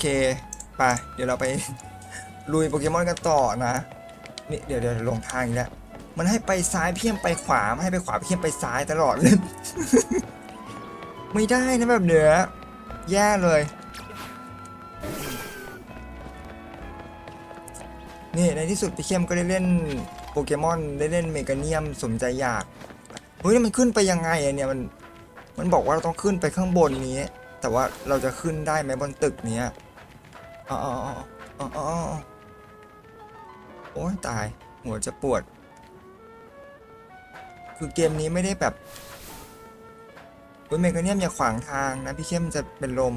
เคไปเดี๋ยวเราไปลุยโปเกมอนกันต่อนะนี่เดี๋ยวเดี๋ยวลงทางอีกแล้วมันให้ไปซ้ายเพียมไปขวาไม่ให้ไปขวาเพียมไปซ้ายตลอดเลย ไม่ได้นะแบบเนี้ยแย่เลย นี่ในที่สุดพี่เข้มก็ได้เล่นโปเกมอนได้เล่นเมกาเนียมสมใจอยากเฮ้ยมันขึ้นไปยังไงอะเนี่ยมันมันบอกว่าเราต้องขึ้นไปข้างบนนี้ แต่ว่าเราจะขึ้นได้ไหมบนตึกเนี้ย อ๋ออ๋ออ๋ออ๋ออ๋อโอ้ยตาย หัวจะปวด คือเกมนี้ไม่ได้แบบเฮ้ยเมกาเนียมอย่าขวางทางนะพี่เข้มจะเป็นลม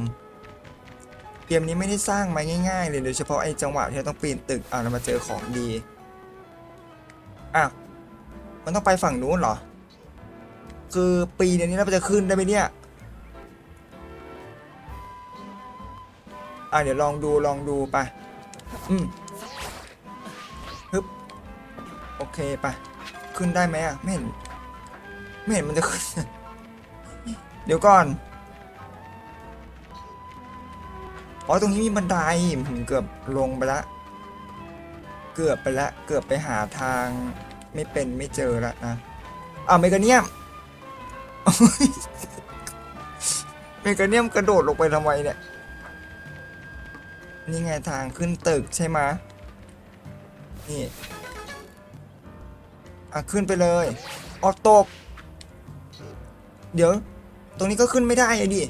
เกมนี้ไม่ได้สร้างมาง่ายๆเลยโดยเฉพาะไอ้จังหวะที่เราต้องปีนตึกอะเรามาเจอของดีอะมันต้องไปฝั่งนู้นเหรอ คือปีเดี๋ยวนี้เราจะขึ้นได้ไหมเนี่ย อะเดี๋ยวลองดูลองดูไปอืมฮึบโอเคไปขึ้นได้ไหมอะไม่เห็นไม่เห็นมันจะขึ้น เดี๋ยวก่อนอ๋อตรงนี้มีบันไดผมเกือบลงไปละ เกือบไปละเกือบไปหาทางไม่เป็นไม่เจอละนะอ่าเมกาเนียมเมกาเนียมกระโดดลงไปทำไมเนี่ย นี่ไงทางขึ้นตึกใช่ไหมนี่ อะ ขึ้นไปเลย ออกตก เดี๋ยว ตรงนี้ก็ขึ้นไม่ได้อะดิ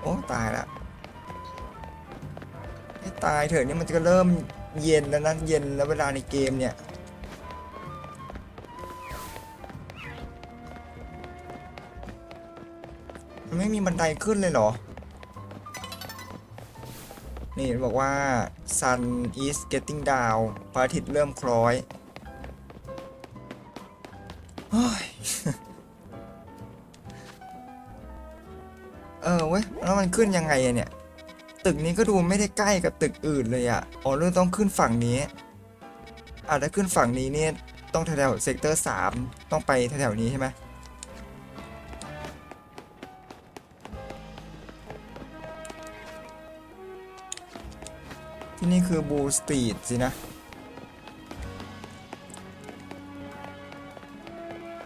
โอ้ ตายละให้ตายเถอะนี่มันจะเริ่มเย็นแล้วนะเย็นแล้วเวลาในเกมเนี่ยมันไม่มีบันไดขึ้นเลยเหรอ นี่บอกว่า sun is getting down พระอาทิตย์เริ่มคล้อยเออเว้ย แล้วมันขึ้นยังไงอะเนี่ย ตึกนี้ก็ดูไม่ได้ใกล้กับตึกอื่นเลยอะอ๋อเรื่องต้องขึ้นฝั่งนี้อะถ้าขึ้นฝั่งนี้เนี่ย ต้องแถวเซกเตอร์สามต้องไปแถวนี้ใช่ไหม นี่คือบูสตรีทสินะ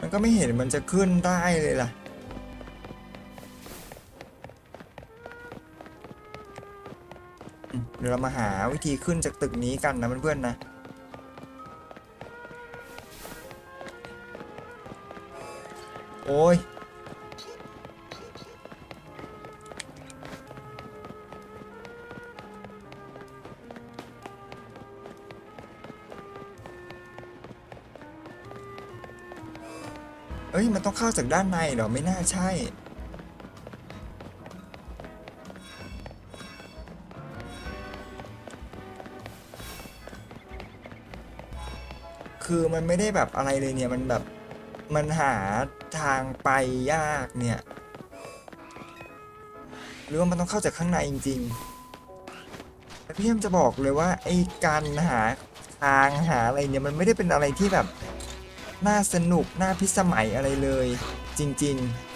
มันก็ไม่เห็นมันจะขึ้นได้เลยล่ะ เดี๋ยวเรามาหาวิธีขึ้นจากตึกนี้กันนะเพื่อนๆนะโอ้ย ต้องเข้าจากด้านในเหรอไม่น่าใช่ คือมันไม่ได้แบบอะไรเลยเนี่ย มันแบบ มันหาทางไปยากเนี่ย หรือว่ามันต้องเข้าจากข้างในจริงๆแต่พี่เอ็มจะบอกเลยว่าไอ้การหาทางหาอะไรเนี่ยมันไม่ได้เป็นอะไรที่แบบ น่าสนุก น่าพิสมัยอะไรเลย จริง ๆ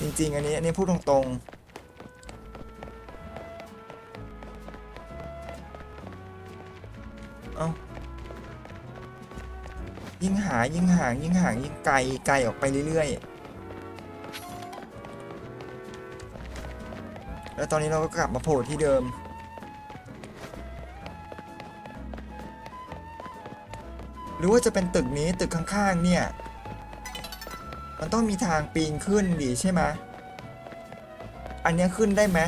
จริง ๆ อันนี้ อันนี้พูดตรง ๆ เอายิ่งหายิ่งห่างยิ่งห่างยิ่งไกลไกลออกไปเรื่อย ๆ แล้วตอนนี้เราก็กลับมาโผล่ที่เดิม หรือว่าจะเป็นตึกนี้ตึกข้างๆเนี่ย มันต้องมีทางปีนขึ้นดีใช่ไหมอันนี้ขึ้นได้ไหม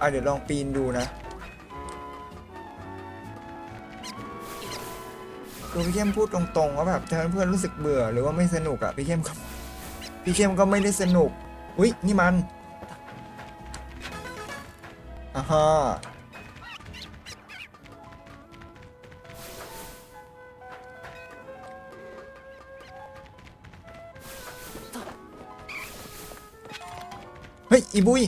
อะเดี๋ยวลองปีนดูนะคือพี่เข้มพูดตรงๆว่าแบบถ้าเพื่อนรู้สึกเบื่อหรือว่าไม่สนุกอะพี่เข้มก็พี่เข้มก็ไม่ได้สนุก อุ๊ยนี่มัน อ่าฮะเฮ้ย อีบุย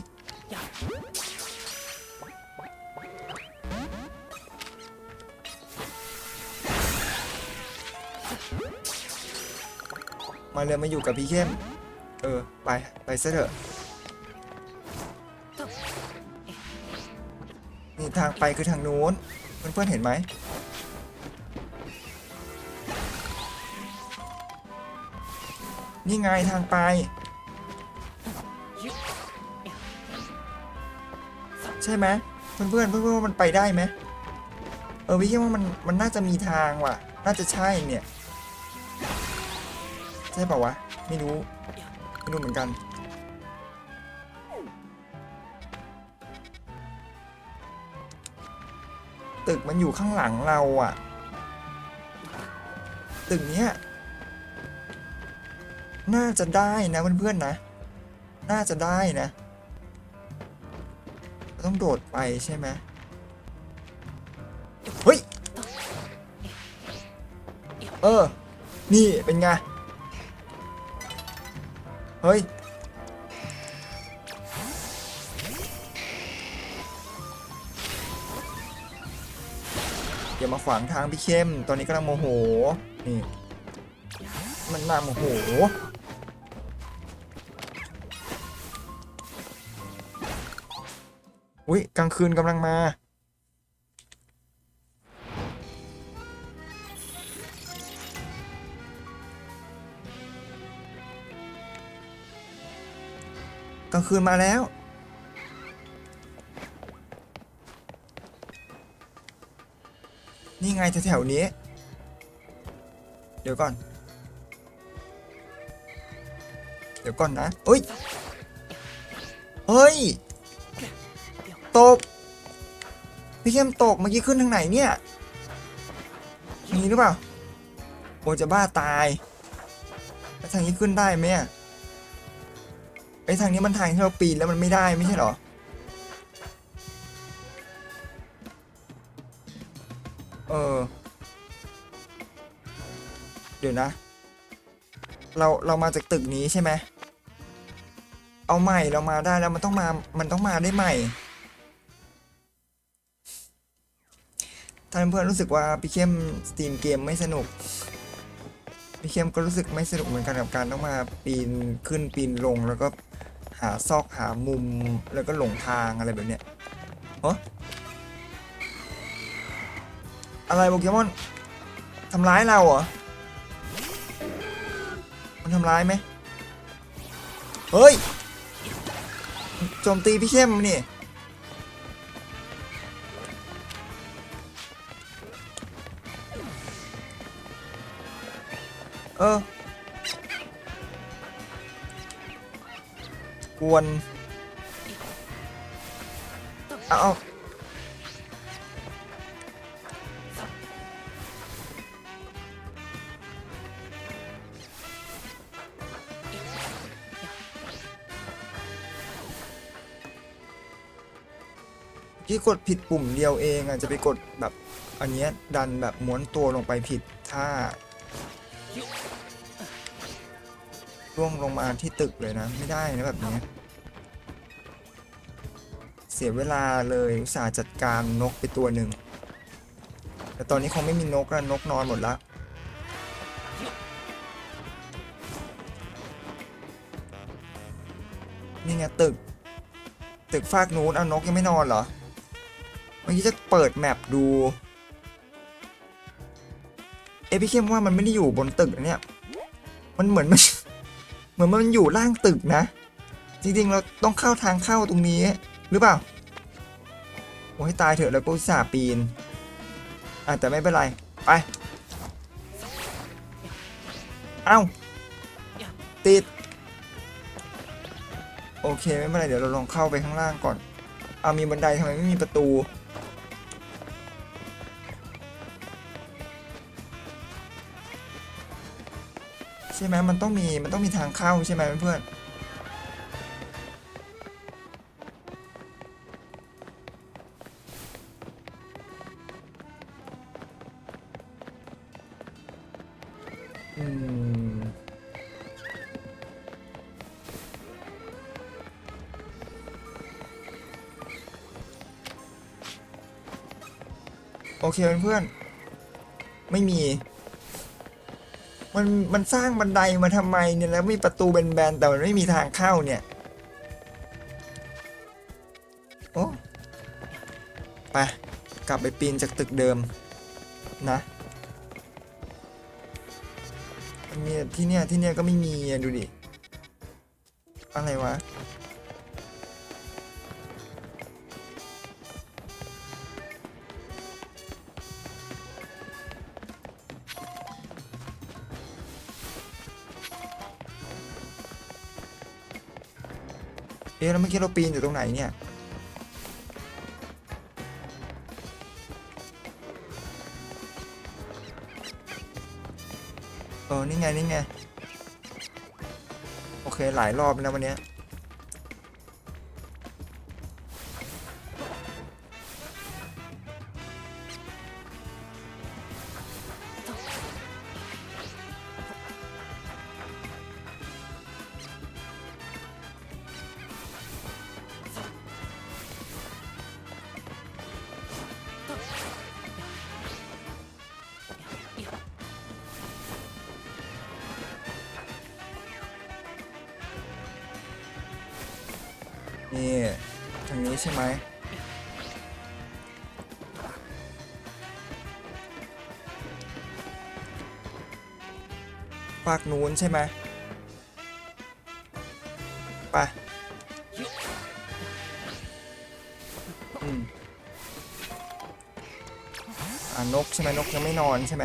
มาเลยมาอยู่กับพี่เข้ม เออ ไป ไปซะเถอะ ทางไปคือทางนู้น เพื่อนๆเห็นไหมนี่ไงทางไป ใช่ไหมเพื่อนๆเพื่อนๆว่ามันไปได้ไหมเออพี่คิดว่ามันมันน่าจะมีทางว่ะ น่าจะใช่เนี่ย ใช่เปล่าวะ ไม่รู้ ไม่รู้เหมือนกัน ตึกมันอยู่ข้างหลังเราอะตึกเนี้ยน่าจะได้นะเพื่อนๆนะ น่าจะได้นะ ต้องโดดไปใช่ไหมเฮ้ย เออ นี่เป็นไง เฮ้ย อย่ามาขวางทางพี่เข้ม ตอนนี้กำลังโมโห นี่ มันน่าโมโห อุ้ยกลางคืนกำลังมา กลางคืนมาแล้ว นี่ไงแถวๆนี้ เดี๋ยวก่อน เดี๋ยวก่อนนะเฮ้ย เฮ้ย ตก พี่เข้มตกเมื่อกี้ขึ้นทางไหนเนี่ยอย่างนี้หรือเปล่าโอจะบ้าตาย แล้วทางนี้ขึ้นได้ไหมอะไอ้ทางนี้มันทางที่เราปีนแล้วมันไม่ได้ไม่ใช่หรอ เออ เดี๋ยวนะ เราเรามาจากตึกนี้ใช่ไหมเอาใหม่เรามาได้แล้วมันต้องมา มันต้องมาได้ใหม่ถ้านเพื่อนรู้สึกว่าพี่เข้มสตรีมเกมไม่สนุก พี่เข้มก็รู้สึกไม่สนุกเหมือนกันกับการต้องมาปีนขึ้นปีนลงแล้วก็หาซอกหามุมแล้วก็หลงทางอะไรแบบเนี้ยเฮ้อ อะไรโปเกมอนทำร้ายเราเหรอ มันทำร้ายไหม เฮ้ย โจมตีพี่เข้มนี่ เออ กวน เอา กดผิดปุ่มเดียวเองอะจะไปกดแบบอันเนี้ยดันแบบม้วนตัวลงไปผิดท่าร่วงลงมาที่ตึกเลยนะ ไม่ได้นะแบบนี้ เสียเวลาเลยอุตส่าห์จัดการนกไปตัวหนึ่งแต่ตอนนี้คงไม่มีนกแล้วนกนอนหมดละนี่ไงตึก ตึกฟากนู้นเอานกยังไม่นอนเหรอ มื่อกี้จะเปิดแมปดูเอพี่เข้มว่ามันไม่ได้อยู่บนตึกนะเนี่ย มันเหมือนมันเหมือนมันอยู่ล่างตึกนะ จริงๆ เราต้องเข้าทางเข้าตรงนี้หรือเปล่า โอ้ยตายเถอะแล้วก็สาปีนอะแต่ไม่เป็นไร ไป เอ้า ติด โอเค ไม่เป็นไร เดี๋ยวเราลองเข้าไปข้างล่างก่อน เอามีบันไดทำไมไม่มีประตู ใช่ไหมมันต้องมีมันต้องมีทางเข้าใช่ไหมเพื่อนโอเคเพื่อนๆไม่มี มันมันสร้างบันไดมาทำไมเนี่ยแล้วมีประตูแบนๆแต่มันไม่มีทางเข้าเนี่ยโอ้ไปกลับไปปีนจากตึกเดิมนะมันมีที่เนี่ยที่เนี่ยก็ไม่มีดูดิอะไรวะะแล้วเมื่อกี้เราปีนอยู่ตรงไหนเนี่ย เออ นี่ไง นี่ไง โอเค หลายรอบแล้ววันนี้ ฝากนู้นใช่ไหมไปอืมอ่านกใช่ไหมนกยังไม่นอนใช่ไหม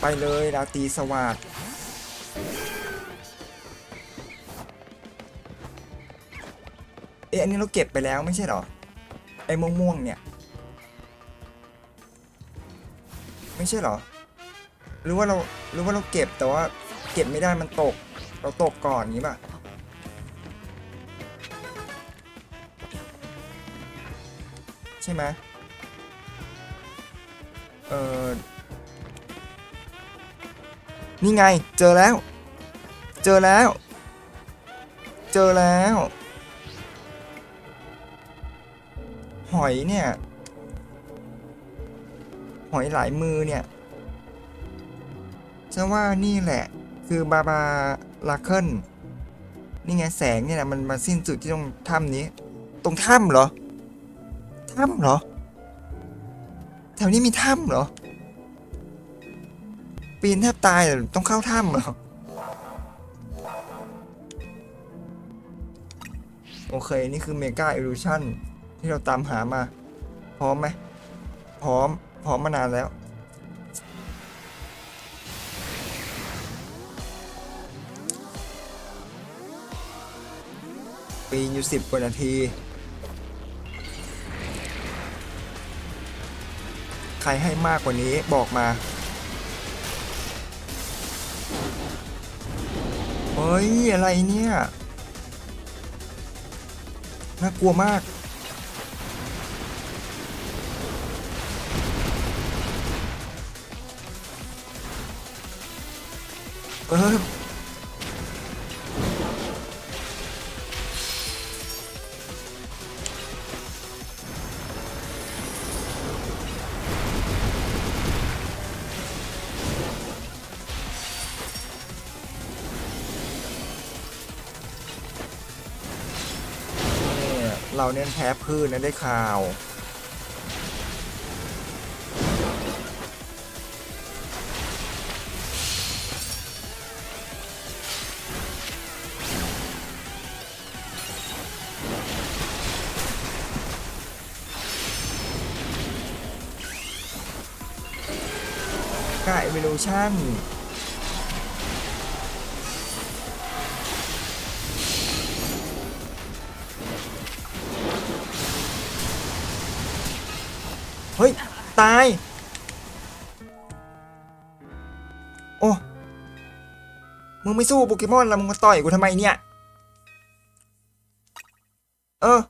ไปเลยราตีสวัสดเอ๊ะอันนี้เราเก็บไปแล้วไม่ใช่หรอ ไอ้ม่วงๆเนี่ย ไม่ใช่หรอ หรือว่าเราหรือว่าเราเก็บแต่ว่าเก็บไม่ได้มันตก เราตกก่อนอย่างนี้ป่ะใช่ไหมเออนี่ไง เจอแล้ว เจอแล้ว เจอแล้ว หอยเนี่ย หอยหลายมือเนี่ย ฉันว่านี่แหละ คือบาบาลาเคิลนี่ไงแสงเนี่ยนะมันมาสิ้นสุดที่ตรงถ้ำนี้ ตรงถ้ำเหรอถ้ำเหรอแถวนี้มีถ้ำเหรอ ปีนแทบตายต้องเข้าถ้ำเหรอโอเค นี่คือเมกาอ l ลูชันที่เราตามหามา พร้อมไหม พร้อม พร้อมมานานแล้ว ปีนอยู่สิบกว่านาที ใครให้มากกว่านี้บอกมา เฮ้ย อะไรเนี่ย น่ากลัวมากเออ เราเนี่ยแพ้พืชนะได้ข่าว กายเวลูชั่น ตาย โอ้ มึงไม่สู้โปเกมอนแล้วมึงมาต่อยกูทำไมเนี่ย เออ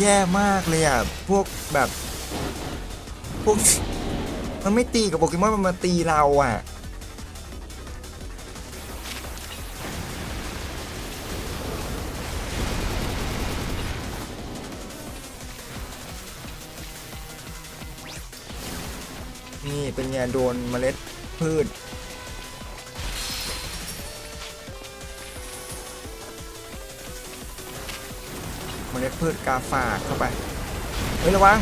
แย่มากเลยอะ พวกแบบ พวก มันไม่ตีกับโปเกมอนมันมาตีเราอะ นี่เป็นไงโดนเมล็ดพืช เมล็ดพืชกาฝากเข้าไป เฮ้ยระวัง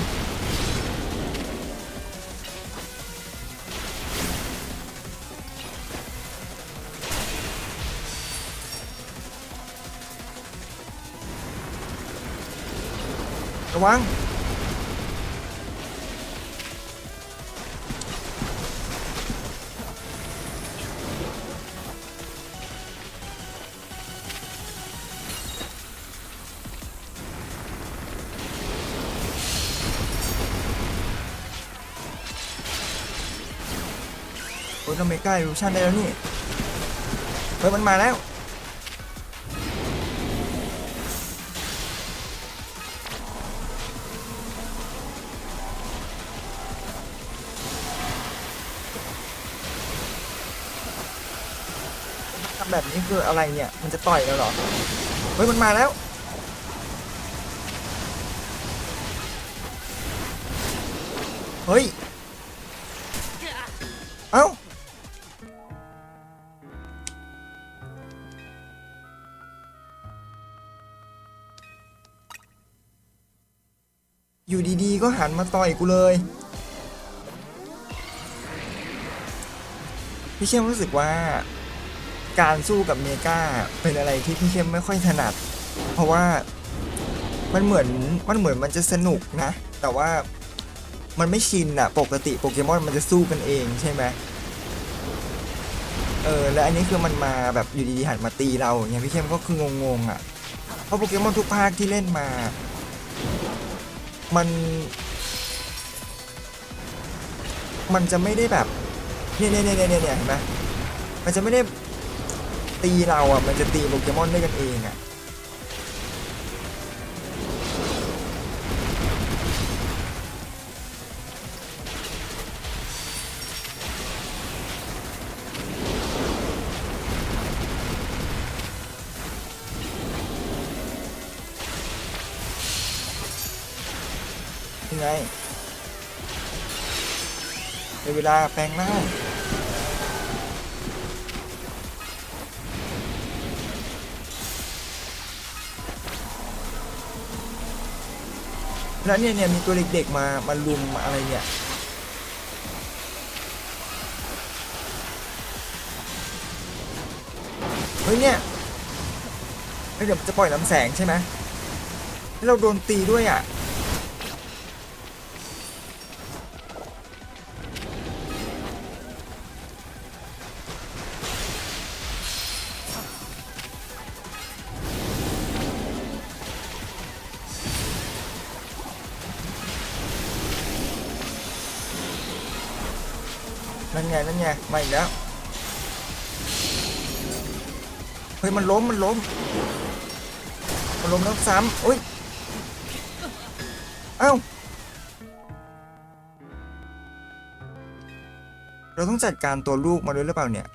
ระวัง โอ้ยเราไม่กล้รูชั่นได้แล้วนี่ เฮ้ยมันมาแล้ว ทำแบบนี้คืออะไรเนี่ย มันจะต่อยแล้วเหรอ เฮ้ยมันมาแล้วเฮ้ย หันมาต่อยกูเลย พี่เข้มรู้สึกว่า การสู้กับเมกาเป็นอะไรที่พี่เข้มไม่ค่อยถนัด เพราะว่ามันเหมือนมันเหมือนมันจะสนุกนะ แต่ว่ามันไม่ชินอะปกติโปเกมอนมันจะสู้กันเองใช่ไหมเออแล้วอันนี้คือมันมาแบบอยู่ดีๆหันมาตีเราเงี้ยพี่เข้มก็คืองงๆอะเพราะโปเกมอนทุกภาคที่เล่นมา มัน มันจะไม่ได้แบบเนี่ยเนี่ยเนี่ยเนี่ยเห็นไหมมันจะไม่ได้ตีเราอะ มันจะตีโปเกมอนด้วยกันเองอะ ในเวลาแปลงร่างแล้วเนี่ยเนี่ยมีตัวเด็กๆมามาลุมมาอะไรเนี่ยเฮ้ยเนี่ยเฮ้ยเดี๋ยวจะปล่อยน้ำแสงใช่ไหมแล้วเราโดนตีด้วยอะ งนั่นไงมาอีกแล้วเฮ้ยมันล้มมันล้มมันล้มแล้วซ้ำอุ้ยเอ้าเราต้องจัดการตัวลูกมาด้วยหรือเปล่าเนี่ย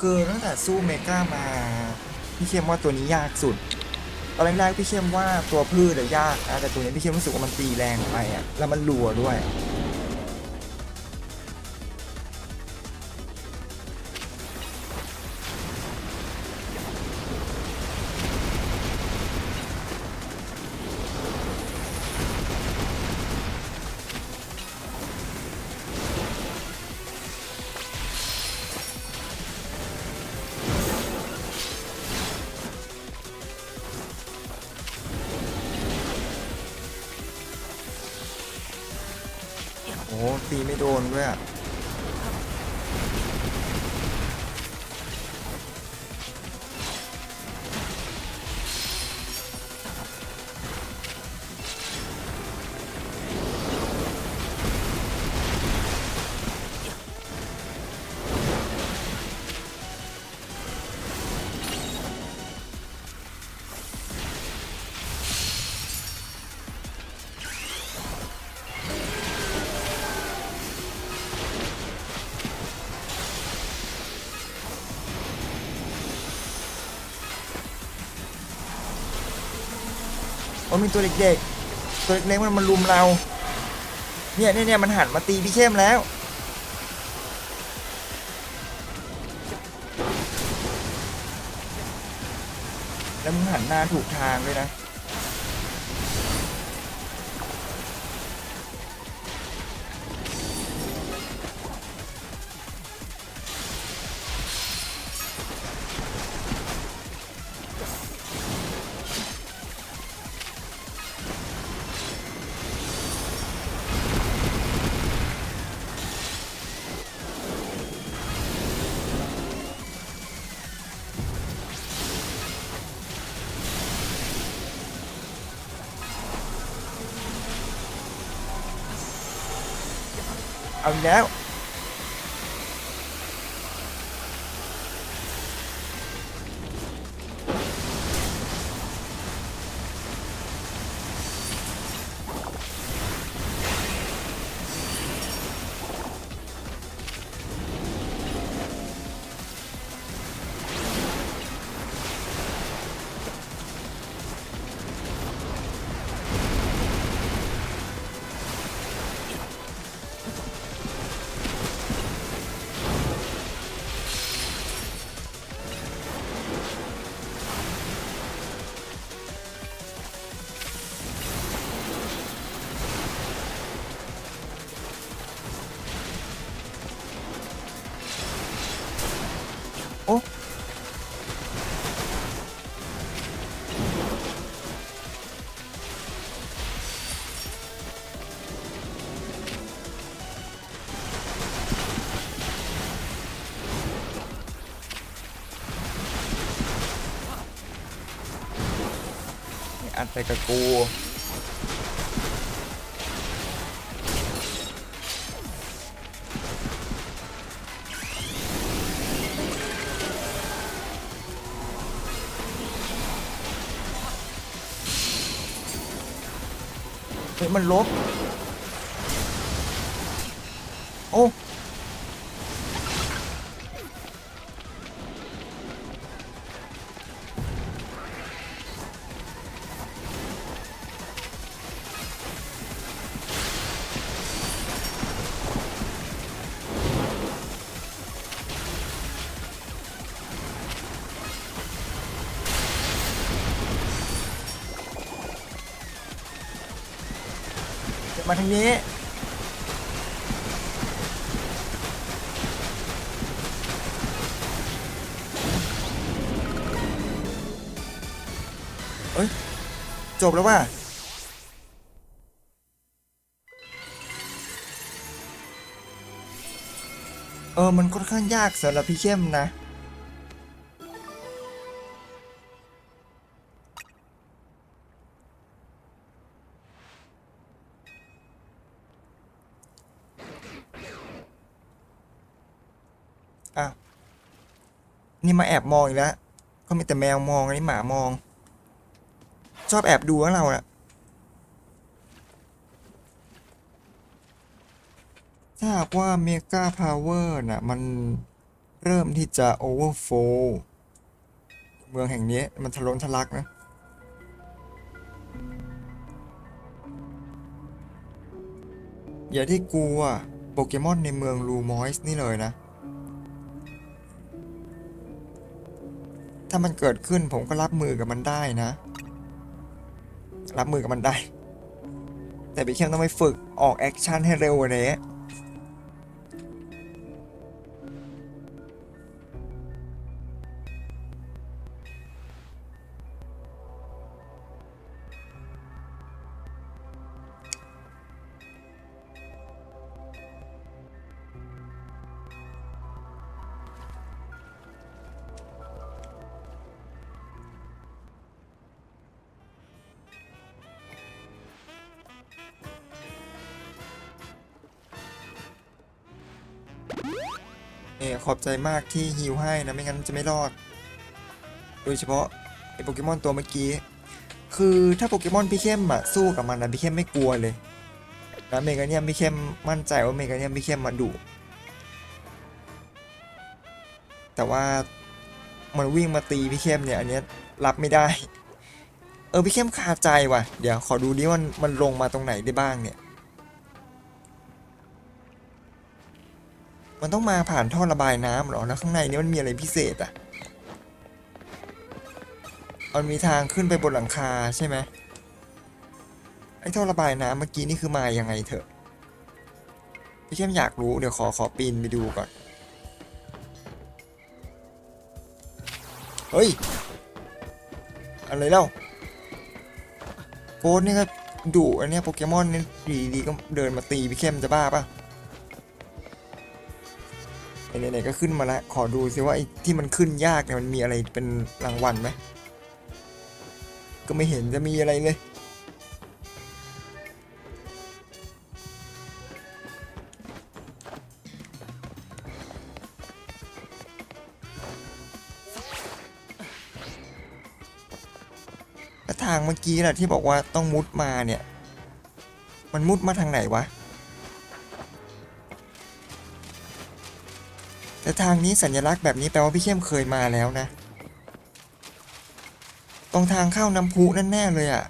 คือตั้งแต่สู้เมกามา พี่เข้มว่าตัวนี้ยากสุด อนแรกๆพี่เข้มว่าตัวพืชอะยากนะแต่ตัวนี้พี่เข้มรู้สึกว่ามันตีแรงไปอะแล้วมันรัวด้วย มีตัวเด็กๆ ตัวเล็กๆมันมารุมเรา เนี่ยเนี่ยเนี่ยมันหันมาตีพี่เข้มแล้ว แล้วมึงหันหน้าถูกทางด้วยนะ เอาอีกแล้ว ไปกับกูเฮ้ยมันลบ นี้ เอ้ย จบแล้วว่ะเออ มันค่อนข้างยากสำหรับพี่เข้มนะ นี่มาแอบมองอีกแล้วก็มีแต่แมวมองอันนี้หมามอง ชอบแอบดูว่าเราอะถ้าหากว่าเมกาพาวเวอร์น่ะ มันเริ่มที่จะโอเวอร์โฟลเมืองแห่งนี้มันทะลนทะลักนะอย่าที่กลัวโปเกมอนในเมืองลูมอยส์นี่เลยนะ ถ้ามันเกิดขึ้นผมก็รับมือกับมันได้นะ รับมือกับมันได้ แต่พี่เข้มต้องไปฝึกออกแอคชั่นให้เร็วกว่านี้ ใจมากที่ฮิวให้นะไม่งั้นจะไม่รอด โดยเฉพาะไอโปเกมอนตัวเมื่อกี้ คือถ้าโปเกมอนพี่เข้มอะสู้กับมันนะพี่เข้มไม่กลัวเลยแล้วเมกาเนียมพี่เข้มมั่นใจว่าเมกาเนียมพี่เข้มมาดุแต่ว่ามันวิ่งมาตีพี่เข้มเนี่ยอันนี้รับไม่ได้ เออพี่เข้มคาใจว่ะ เดี๋ยวขอดูดิว่ามันมันลงมาตรงไหนได้บ้างเนี่ย มันต้องมาผ่านท่อระบายน้ำหรอ แล้วข้างในนี้มันมีอะไรพิเศษอะ มันมีทางขึ้นไปบนหลังคาใช่ไหมไอ้ท่อระบายน้ำเมื่อกี้นี่คือมายังไงเถอะ พี่เข้มอยากรู้ เดี๋ยวขอขอปีนไปดูก่อน เฮ้ย อะไรเล่าโค้ดนี่ก็ดุอันเนี้ยโปเกมอนนี่ดีดีๆก็เดินมาตีพี่เข้มจะบ้าปะ ไหนๆก็ขึ้นมาแล้วขอดูซิว่าไอ้ที่มันขึ้นยากเนี่ยมันมีอะไรเป็นรางวัลไหมก็ไม่เห็นจะมีอะไรเลยทางเมื่อกี้น่ะที่บอกว่าต้องมุดมาเนี่ย มันมุดมาทางไหนวะ แต่ทางนี้สัญลักษณ์แบบนี้แปลว่าพี่เข้มเคยมาแล้วนะ ตรงทางเข้าน้ำพุนั่นแน่เลยอะ่ะ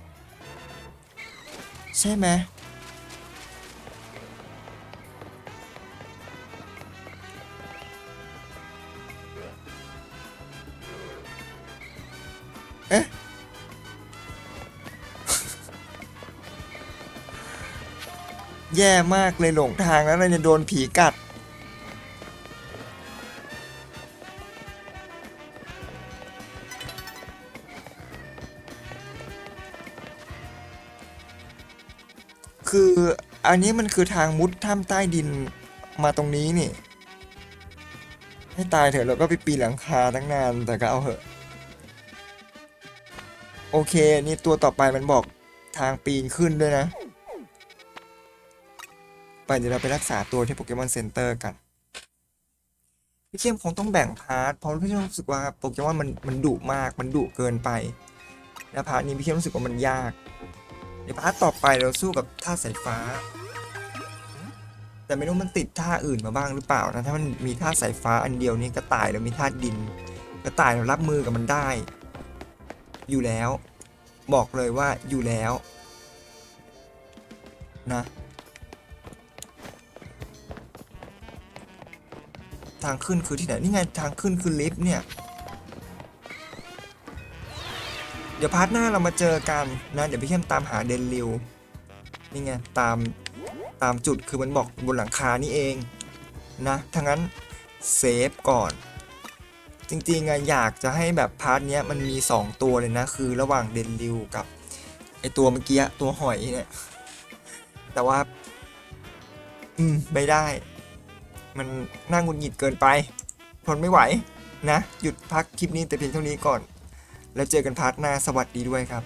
ใช่ไหมเอ๊ะแย่มากเลยหลงทางแล้วเราจะโดนผีกัด อันนี้มันคือทางมุดถ้ำใต้ดินมาตรงนี้นี่ ให้ตายเถอะแล้วก็ไปปีนหลังคาตั้งนานแต่ก็เอาเถอะ โอเค นี่ตัวต่อไปมันบอกทางปีนขึ้นด้วยนะ ไปเดี๋ยวเราไปรักษาตัวที่โปเกมอนเซ็นเตอร์กันพี่เข้มคงต้องแบ่งพาร์ทเพราะพี่เข้มรู้สึกว่าโปเกมอนมันมันดุมากมันดุเกินไปและพาร์ทนี้พี่เข้มรู้สึกว่ามันยาก เดี๋ยวพาร์ทต่อไปเราสู้กับท่าสายฟ้า แต่ไม่รู้มันติดท่าอื่นมาบ้างหรือเปล่านะถ้ามันมีท่าสายฟ้าอันเดียวนี้กระต่ายแล้วมีท่าดิน กระต่ายเรารับมือกับมันได้ อยู่แล้ว บอกเลยว่าอยู่แล้ว นะทางขึ้นคือที่ไหนนี่ไงทางขึ้นคือลิฟต์เนี่ย เดี๋ยวพาร์ทหน้าเรามาเจอกันนะ เดี๋ยวพี่เข้มตามหาเดนริวนี่ไงตาม ตามจุดคือมันบอกบนหลังคานี่เองนะทั้งนั้นเซฟก่อน จริงๆอะอยากจะให้แบบพาร์ทเนี้ยมันมี 2 ตัวเลยนะ คือระหว่างเดนริวกับไอตัวเมื่อกี้ตัวหอยเนี่ย แต่ว่า อืม ไม่ได้ มันน่างุดหงิดเกินไป ทนไม่ไหว นะ หยุดพักคลิปนี้แต่เพียงเท่านี้ก่อน แล้วเจอกันพาร์ทหน้าสวัสดีด้วยครับ